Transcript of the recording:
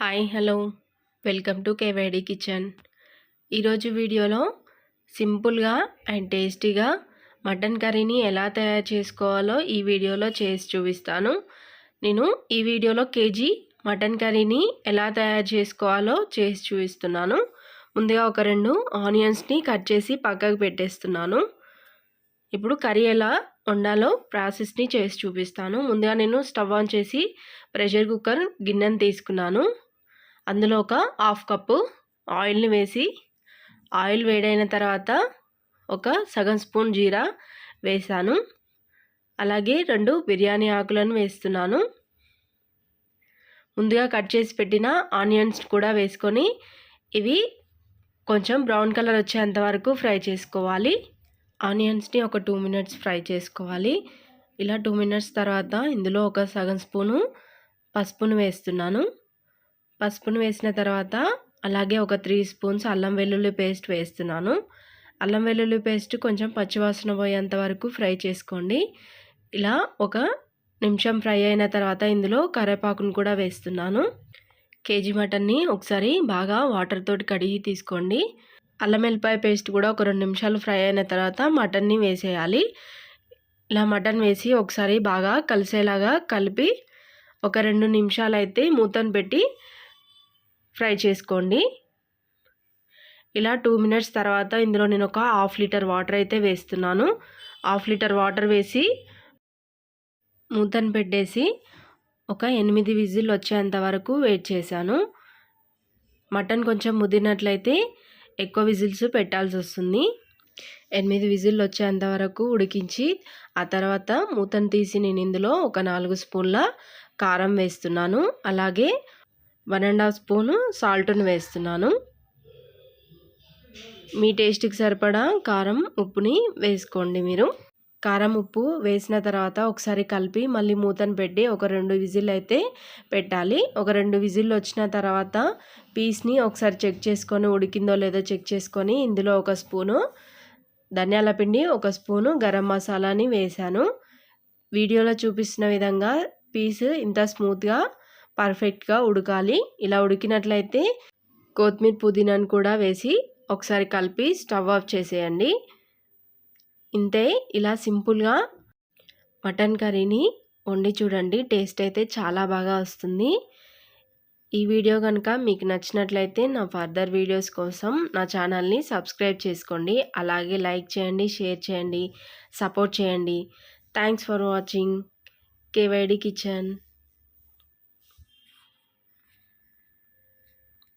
Hi hello. Welcome to KYD kitchen. ఈరోజు వీడియోలో సింపుల్గా అండ్ టేస్టీగా మటన్ కర్రీని ఎలా తయారు చేసుకోవాలో ఈ వీడియోలో చేసి చూపిస్తాను. నేను ఈ వీడియోలో కేజీ మటన్ కర్రీని ఎలా తయారు చేసుకోవాలో చేసి చూపిస్తున్నాను. ముందుగా ఒక రెండు ఆనియన్స్ని కట్ చేసి పక్కకు పెట్టేస్తున్నాను. ఇప్పుడు కర్రీ ఎలా వండాలో ప్రాసెస్ని చేసి చూపిస్తాను. ముందుగా నేను స్టవ్ ఆన్ చేసి ప్రెషర్ కుక్కర్ గిన్నెను తీసుకున్నాను. అందులో ఒక హాఫ్ కప్పు ఆయిల్ని వేసి ఆయిల్ వేడైన తర్వాత ఒక సగం స్పూన్ జీరా వేసాను. అలాగే రెండు బిర్యానీ ఆకులను వేస్తున్నాను. ముందుగా కట్ చేసి పెట్టిన ఆనియన్స్ కూడా వేసుకొని ఇవి కొంచెం బ్రౌన్ కలర్ వచ్చేంత వరకు ఫ్రై చేసుకోవాలి. ఆనియన్స్ని ఒక టూ మినిట్స్ ఫ్రై చేసుకోవాలి. ఇలా టూ మినిట్స్ తర్వాత ఇందులో ఒక సగం స్పూను పసుపును వేస్తున్నాను. పసుపును వేసిన తర్వాత అలాగే ఒక త్రీ స్పూన్స్ అల్లం వెల్లుల్లి పేస్ట్ వేస్తున్నాను. అల్లం వెల్లుల్లి పేస్ట్ కొంచెం పచ్చివాసన పోయేంత వరకు ఫ్రై చేసుకోండి. ఇలా ఒక నిమిషం ఫ్రై అయిన తర్వాత ఇందులో కరివేపాకును కూడా వేస్తున్నాను. కేజీ మటన్ని ఒకసారి బాగా వాటర్ తోటి కడిగి తీసుకోండి. అల్లం వెల్లిపాయ పేస్ట్ కూడా ఒక రెండు నిమిషాలు ఫ్రై అయిన తర్వాత మటన్ని వేసేయాలి. ఇలా మటన్ వేసి ఒకసారి బాగా కలిసేలాగా కలిపి ఒక రెండు నిమిషాలు అయితే మూతను పెట్టి ఫ్రై చేసుకోండి. ఇలా టూ మినిట్స్ తర్వాత ఇందులో నేను ఒక హాఫ్ లీటర్ వాటర్ అయితే వేస్తున్నాను. హాఫ్ లీటర్ వాటర్ వేసి మూతను పెట్టేసి ఒక ఎనిమిది విజిల్ వచ్చేంత వరకు వెయిట్ చేశాను. మటన్ కొంచెం ముదిరినట్లయితే ఎక్కువ విజిల్స్ పెట్టాల్సి వస్తుంది. ఎనిమిది విజిల్ వచ్చేంత వరకు ఉడికించి ఆ తర్వాత మూతను తీసి నేను ఇందులో ఒక నాలుగు స్పూన్ల కారం వేస్తున్నాను. అలాగే వన్ అండ్ హాఫ్ స్పూను సాల్ట్ను వేస్తున్నాను. మీ టేస్ట్కి సరిపడా కారం ఉప్పుని వేసుకోండి మీరు. కారం ఉప్పు వేసిన తర్వాత ఒకసారి కలిపి మళ్ళీ మూతను పెట్టి ఒక రెండు విజిల్ అయితే పెట్టాలి. ఒక రెండు విజిల్ వచ్చిన తర్వాత పీస్ని ఒకసారి చెక్ చేసుకొని ఉడికిందో లేదో చెక్ చేసుకొని ఇందులో ఒక స్పూను ధనియాల పిండి ఒక స్పూను గరం మసాలాని వేశాను. వీడియోలో చూపిస్తున్న విధంగా పీస్ ఇంత స్మూత్గా పర్ఫెక్ట్గా ఉడకాలి. ఇలా ఉడికినట్లయితే కొత్తిమీర పుదీనాను కూడా వేసి ఒకసారి కలిపి స్టవ్ ఆఫ్ చేసేయండి. ఇంతే ఇలా సింపుల్గా మటన్ కర్రీని వండి చూడండి. టేస్ట్ అయితే చాలా బాగా వస్తుంది. ఈ వీడియో కనుక మీకు నచ్చినట్లయితే నా ఫర్దర్ వీడియోస్ కోసం నా ఛానల్ని సబ్స్క్రైబ్ చేసుకోండి. అలాగే లైక్ చేయండి షేర్ చేయండి సపోర్ట్ చేయండి. Thanks for watching. KYD kitchen.